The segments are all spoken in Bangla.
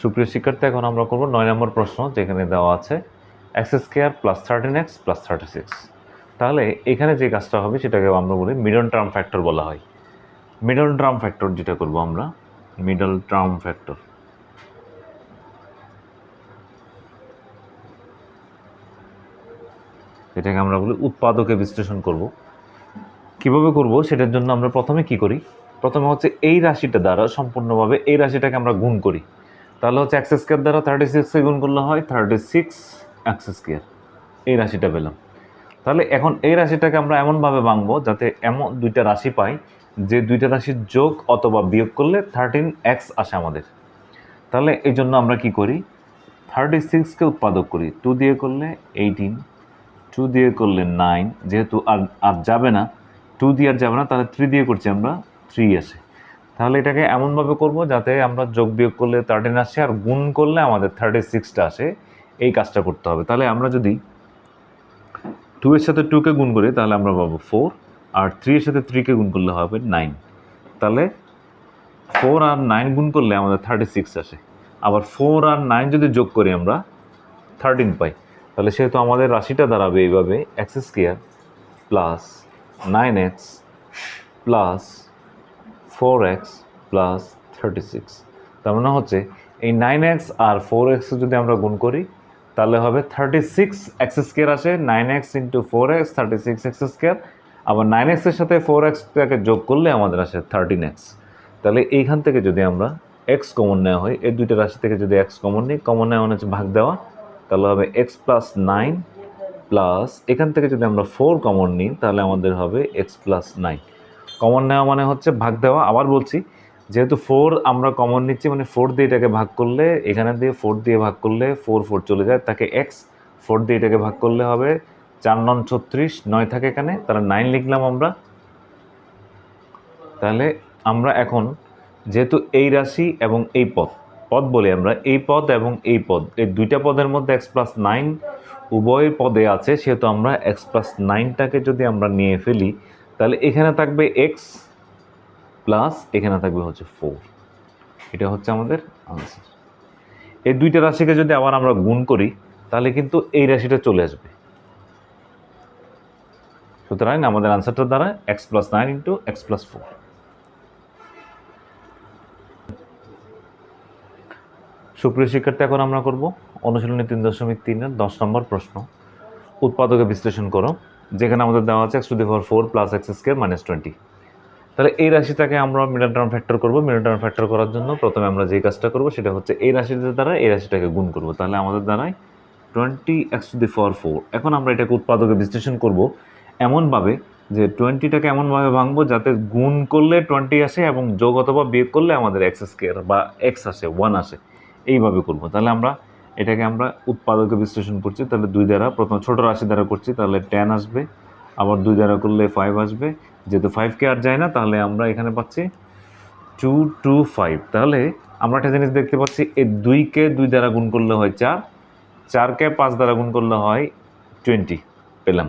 সুপ্রিয় শিক্ষার্থী, এখন আমরা করব নয় নম্বর প্রশ্ন যেখানে দেওয়া আছে x square plus thirteen x plus thirty six তাহলে এখানে যে কাজটা হবে সেটাকে আমরা বলি মিডল টার্ম ফ্যাক্টর বলা হয়। মিডল টার্ম ফ্যাক্টর যেটা করব আমরা মিডল টার্ম ফ্যাক্টর এটাকে আমরা বলি উৎপাদকে বিশ্লেষণ করব। কীভাবে করব? সেটার জন্য আমরা প্রথমে কি করি? প্রথমে হচ্ছে এই রাশিটা দ্বারা সম্পূর্ণভাবে এই রাশিটাকে আমরা গুণ করি। তাহলে হচ্ছে এক্স স্কোয়ার দ্বারা থার্টি সিক্সকে গুণ করলে হয় থার্টি সিক্স এক্স স্কোয়ার এই রাশিটা পেলাম। তাহলে এখন এই রাশিটাকে আমরা এমনভাবে ভাঙবো যাতে এমন দুইটা রাশি পাই, যে দুইটা রাশির যোগ অথবা বিয়োগ করলে থার্টিন এক্স আসে আমাদের। তাহলে এই জন্য আমরা কি করি? থার্টি সিক্সকে উৎপাদক করি। টু দিয়ে করলে এইটিন টু দিয়ে করলে নাইন যেহেতু আর আর যাবে না টু দিয়ে আর যাবে না, তাহলে থ্রি দিয়ে করছি আমরা থ্রি আসে। তাহলে এটাকে এমনভাবে করব যাতে আমরা যোগ বিয়োগ করলে থার্টিন আসে আর গুণ করলে আমাদের থার্টি সিক্সটা আসে। এই কাজটা করতে হবে। তাহলে আমরা যদি টু এর সাথে টুকে গুণ করি, তাহলে আমরা পাবো ফোর আর থ্রি এর সাথে থ্রিকে গুণ করলে হবে নাইন তাহলে ফোর আর নাইন গুণ করলে আমাদের থার্টি সিক্স আসে। আবার ফোর আর নাইন যদি যোগ করি আমরা থার্টিন পাই। তাহলে সেহেতু আমাদের রাশিটা দাঁড়াবে এইভাবে। X square plus nine x plus four x plus thirty six তার মানে হচ্ছে এই নাইন এক্স আর ফোর এক্স যদি আমরা গুণ করি, তাহলে হবে থার্টি সিক্স এক্স স্কোয়ার আসে nine x into four x thirty six x square আবার নাইন এক্সের সাথে ফোর এক্সটাকে যোগ করলে আমাদের আসে থার্টিন এক্স তাহলে এইখান থেকে যদি আমরা এক্স কমন নেওয়া হয়, এই দুইটা রাশি থেকে যদি এক্স কমন নিই কমন নেওয়া মানে হচ্ছে ভাগ দেওয়া। তাহলে হবে এক্স প্লাস নাইন প্লাস এখান থেকে যদি আমরা ফোর কমন নিই, তাহলে আমাদের হবে এক্স প্লাস নাইন কমন নেওয়া মানে হচ্ছে ভাগ দেওয়া। আবার বলছি, যেহেতু ফোর আমরা কমন নিচ্ছি মানে ফোর দিয়ে এটাকে ভাগ করলে, এখানে দিয়ে ফোর দিয়ে ভাগ করলে ফোর ফোর চলে যায়। তাকে এক্স ফোর দিয়ে এটাকে ভাগ করলে হবে চার নন ছত্রিশ, নয় থাকে এখানে। তাহলে নাইন লিখলাম আমরা। তাহলে আমরা এখন, যেহেতু এই রাশি এবং এই পদ পদ বলি আমরা, এই পদ এবং এই পদ, এই দুইটা পদের মধ্যে এক্স প্লাস নাইন উভয় পদে আছে, সেহেতু আমরা এক্স প্লাস নাইনটাকে যদি আমরা নিয়ে ফেলি তাহলে এখানে থাকবে এক্স প্লাস এখানে থাকবে হচ্ছে ফোর এটা হচ্ছে আমাদের আনসার এই দুইটা রাশিকে যদি আবার আমরা গুণ করি, তাহলে কিন্তু এই রাশিটা চলে আসবে। সুতরাং আমাদের আনসারটা দ্বারা x plus nine into x plus four সুপ্রিয় শিক্ষার্থী, এখন আমরা করব অনুশীলনী তিন দশমিক তিনের দশ নম্বর প্রশ্ন। উৎপাদকে বিশ্লেষণ করো। যেখানে আমাদের দেওয়া আছে x to the power four plus x square minus twenty তাহলে এই রাশিটাকে আমরা মিডল টার্ম ফ্যাক্টর করব। মিডল টার্ম ফ্যাক্টর করার জন্য প্রথমে আমরা যে কাজটা করব সেটা হচ্ছে এই রাশিটার দ্বারা এই রাশিটাকে গুণ করব। তাহলে আমাদের দ্বারাই twenty x to the power four এখন আমরা এটাকে উৎপাদকে বিশ্লেষণ করব এমনভাবে যে টোয়েন্টিটাকে এমনভাবে ভাঙবো যাতে গুণ করলে টোয়েন্টি আসে এবং যোগ অথবা বিয়োগ করলে আমাদের এক্স স্কোয়ার বা এক্স আসে ওয়ান আসে। এইভাবে করব। তাহলে আমরা এটাকে আমরা উৎপাদকে বিশ্লেষণ করছি, তাহলে দুই দ্বারা, প্রথম ছোট রাশি দ্বারা করছি, তাহলে টেন আসবে, আবার দুই দ্বারা করলে ফাইভ আসবে। যেহেতু ফাইভকে আর যায় না, তাহলে আমরা এখানে পাচ্ছি টু টু ফাইভ তাহলে আমরা একটা জিনিস দেখতে পাচ্ছি, এই দুইকে দুই দ্বারা গুণ করলে হয় চার চারকে পাঁচ দ্বারা গুণ করলে হয় টোয়েন্টি পেলাম।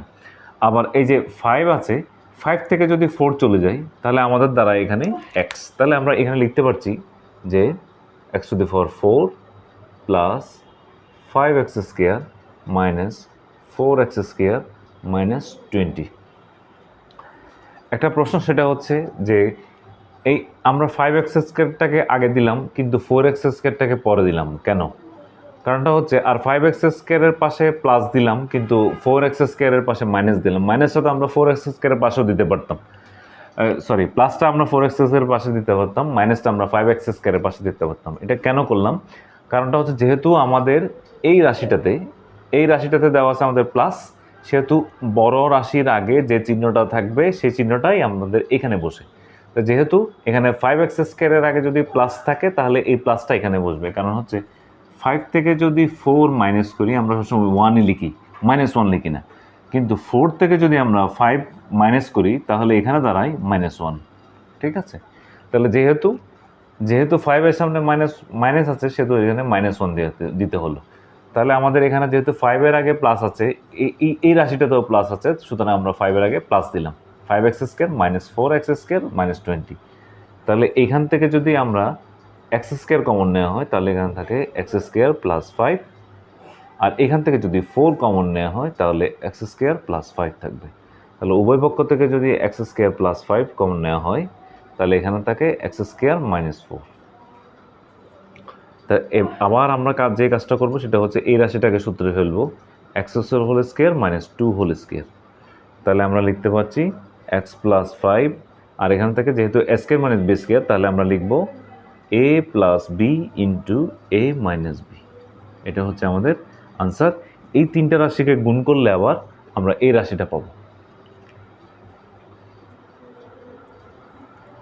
আবার এই যে ফাইভ আছে ফাইভ থেকে যদি ফোর চলে যায়, তাহলে আমাদের দ্বারা এখানে এক্স তাহলে আমরা এখানে লিখতে পারছি যে x to the four four plus five x square minus four x square minus twenty একটা প্রশ্ন সেটা হচ্ছে যে, এই আমরা ফাইভ এক্স স্কোয়ারটাকে আগে দিলাম, কিন্তু ফোর এক্স স্কোয়ারটাকে পরে দিলাম, কেন? কারণটা হচ্ছে, আর ফাইভ এক্স স্কোয়ারের পাশে প্লাস দিলাম, কিন্তু ফোর এক্স স্কোয়ারের পাশে মাইনাস দিলাম। মাইনাসটা তো আমরা ফোর এক্স স্কোয়ারের পাশেও দিতে পারতাম। সরি প্লাসটা আমরা ফোর এক্স স্কোয়ারের পাশে দিতে পারতাম মাইনাসটা আমরা ফাইভ এক্স স্কোয়ারের পাশে দিতে পারতাম। এটা কেন করলাম? কারণটা হচ্ছে, যেহেতু আমাদের এই রাশিটাতে এই রাশিটাতে দেওয়া আছে আমাদের প্লাস সেহেতু বড় রাশির আগে যে চিহ্নটা থাকবে, সেই চিহ্নটাই আমাদের এখানে বসে। তো যেহেতু এখানে ফাইভ এক্স স্কোয়ারের আগে যদি প্লাস থাকে, তাহলে এই প্লাসটা এখানে বসবে। কারণ হচ্ছে ফাইভ থেকে যদি ফোর মাইনাস করি, আমরা সবসময় ওয়ানই লিখি মাইনাস ওয়ান লিখি না। কিন্তু ফোর থেকে যদি আমরা ফাইভ মাইনাস করি, তাহলে এখানে দাঁড়ায় মাইনাস ওয়ান ঠিক আছে? তাহলে যেহেতু যেহেতু ফাইভের সামনে মাইনাস মাইনাস আছে, সেহেতু এখানে মাইনাস ওয়ান দিতে দিতে হলো। তাহলে আমাদের এখানে যেহেতু ফাইভের আগে প্লাস আছে, এই- এই রাশিটাতেও প্লাস আছে, সুতরাং আমরা ফাইভের আগে প্লাস দিলাম। Five x square minus four x square minus twenty তাহলে এইখান থেকে যদি আমরা এক্স স্কোয়ার কমন নেওয়া হয়, তাহলে এখানে থাকে এক্স স্কোয়ার প্লাস ফাইভ আর এখান থেকে যদি ফোর কমন নেওয়া হয়, তাহলে এক্স স্কোয়ার প্লাস ফাইভ থাকবে। তাহলে উভয় পক্ষ থেকে যদি x square plus five common নেওয়া হয়, তাহলে এখানে থাকে এক্স স্কোয়ার মাইনাস ফোর তা আবার আমরা কাজ যে কাজটা করব সেটা হচ্ছে এই রাশিটাকে সূত্রে ফেলব। X square whole square minus two whole square তাহলে আমরা লিখতে পারছি এক্স প্লাস ফাইভ আর এখান থেকে যেহেতু স্কোয়ার মাইনাস বি স্কোয়ার তাহলে আমরা লিখব a plus b into a minus b এটা হচ্ছে আমাদের আনসার এই তিনটা রাশিকে গুণ করলে আবার আমরা এই রাশিটা পাবো।